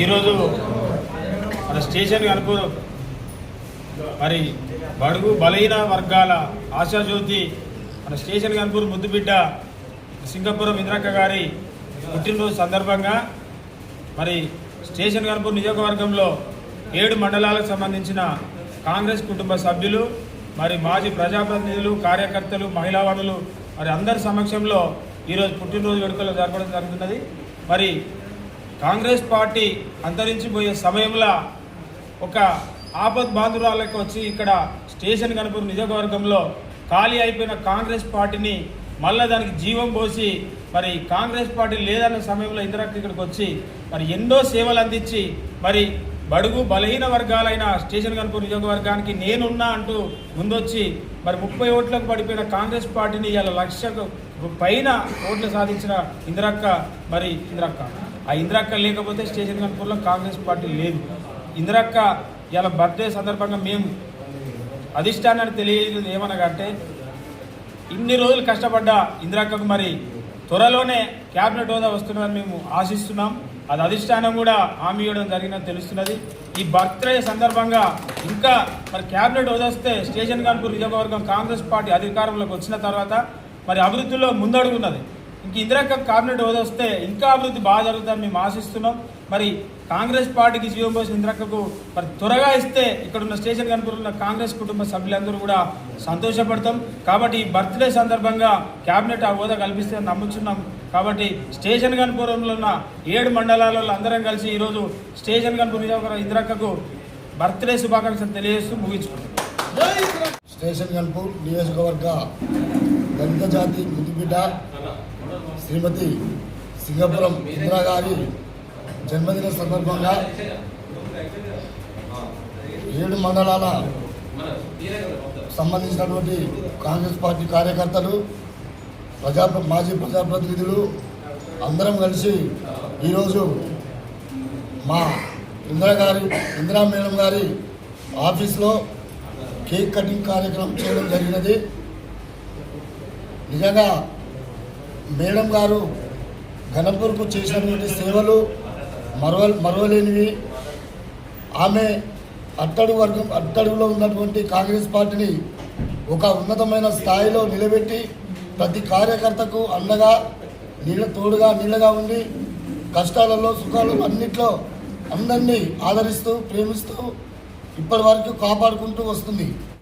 ఈరోజు మన స్టేషన్ కనుపు మరి బడుగు బలహీన వర్గాల ఆశాజ్యోతి మన స్టేషన్ కనుపూర్ ముద్దుబిడ్డ సింగపురం ఇంద్రక్క గారి పుట్టినరోజు సందర్భంగా మరి స్టేషన్ కనుపూర్ నియోజకవర్గంలో ఏడు మండలాలకు సంబంధించిన కాంగ్రెస్ కుటుంబ సభ్యులు మరి మాజీ ప్రజాప్రతినిధులు కార్యకర్తలు మహిళా వనులు మరి అందరి సమక్షంలో ఈరోజు పుట్టినరోజు వేడుకలు జరపడం జరుగుతున్నది. మరి కాంగ్రెస్ పార్టీ అంతరించిపోయే సమయంలో ఒక ఆపద్ బాంధురాలకు వచ్చి ఇక్కడ స్టేషన్ కనుపూర్ నియోజకవర్గంలో ఖాళీ అయిపోయిన కాంగ్రెస్ పార్టీని మళ్ళీ దానికి జీవం పోసి మరి కాంగ్రెస్ పార్టీ లేదన్న సమయంలో ఇందిరక్క ఇక్కడికి వచ్చి మరి ఎన్నో సేవలు అందించి మరి బడుగు బలహీన వర్గాలైన స్టేషన్ కనుపూర్ నియోజకవర్గానికి నేనున్నా అంటూ ముందొచ్చి మరి ముప్పై ఓట్లకు పడిపోయిన కాంగ్రెస్ పార్టీని ఇవాళ లక్షకు పైన ఓట్లు సాధించిన ఇందిరక్క మరి ఇందిరక్క. ఆ ఇందిరక్క లేకపోతే స్టేషన్ కనుపూర్లో కాంగ్రెస్ పార్టీ లేదు. ఇందిరక్క ఇలా బర్త్డే సందర్భంగా మేము అధిష్టానాన్ని తెలియజేది అంటే ఇన్ని రోజులు కష్టపడ్డ ఇందిరక్కకు మరి త్వరలోనే క్యాబినెట్ హోదా వస్తుందని మేము ఆశిస్తున్నాం. అది అధిష్టానం కూడా హామీ ఇవ్వడం జరిగిందని తెలుస్తున్నది. ఈ బర్త్డే సందర్భంగా ఇంకా మరి క్యాబినెట్ హోదా వస్తే స్టేషన్ కాన్పూర్ నియోజకవర్గం కాంగ్రెస్ పార్టీ అధికారంలోకి వచ్చిన తర్వాత మరి అభివృద్ధిలో ముందడుగున్నది. ఇంక ఇందిరక్క క్యాబినెట్ హోదా వస్తే ఇంకా అభివృద్ధి బాగా జరుగుతుందని మేము ఆశిస్తున్నాం. మరి కాంగ్రెస్ పార్టీకి జీవం పోసిన ఇంద్రక్కకు మరి త్వరగా ఇస్తే ఇక్కడున్న స్టేషన్ కనుకున్న ఉన్న కాంగ్రెస్ కుటుంబ సభ్యులందరూ కూడా సంతోషపడతాం. కాబట్టి ఈ బర్త్డే సందర్భంగా క్యాబినెట్ ఆ హోదా కల్పిస్తే నమ్ముచున్నాం. కాబట్టి స్టేషన్ కనుపురంలో ఉన్న ఏడు మండలాలలో అందరం కలిసి ఈరోజు స్టేషన్ కనుపురం నియోజకవర్గ ఇంద్రక్కకు బర్త్డే శుభాకాంక్షలు తెలియజేస్తూ ముగించుకుంటాం స్టేషన్ గన్పూర్ నియోజకవర్గ దళిత జాతి ముద్దుబిడ్డ శ్రీమతి సింగపురం ఇందిరా గారి జన్మదిన సందర్భంగా ఏడు మండలాల సంబంధించినటువంటి కాంగ్రెస్ పార్టీ కార్యకర్తలు ప్రజా మాజీ ప్రజాప్రతినిధులు అందరం కలిసి ఈరోజు మా ఇందిరా గారి ఇందిరా మేడం గారి ఆఫీస్లో కేక్ కటింగ్ కార్యక్రమం చేయడం జరిగినది. నిజంగా మేడం గారు ఘనపూర్కు చేసినటువంటి సేవలు మరవ మరవలేనివి. ఆమె అట్టడు వర్గం అట్టడుగులో ఉన్నటువంటి కాంగ్రెస్ పార్టీని ఒక ఉన్నతమైన స్థాయిలో నిలబెట్టి ప్రతి కార్యకర్తకు అండగా నీళ్ళ తోడుగా నీళ్ళగా ఉండి కష్టాలలో సుఖాలలో అన్నిట్లో అందరినీ ఆదరిస్తూ ప్రేమిస్తూ ఇప్పటి వరకు కాపాడుకుంటూ వస్తుంది.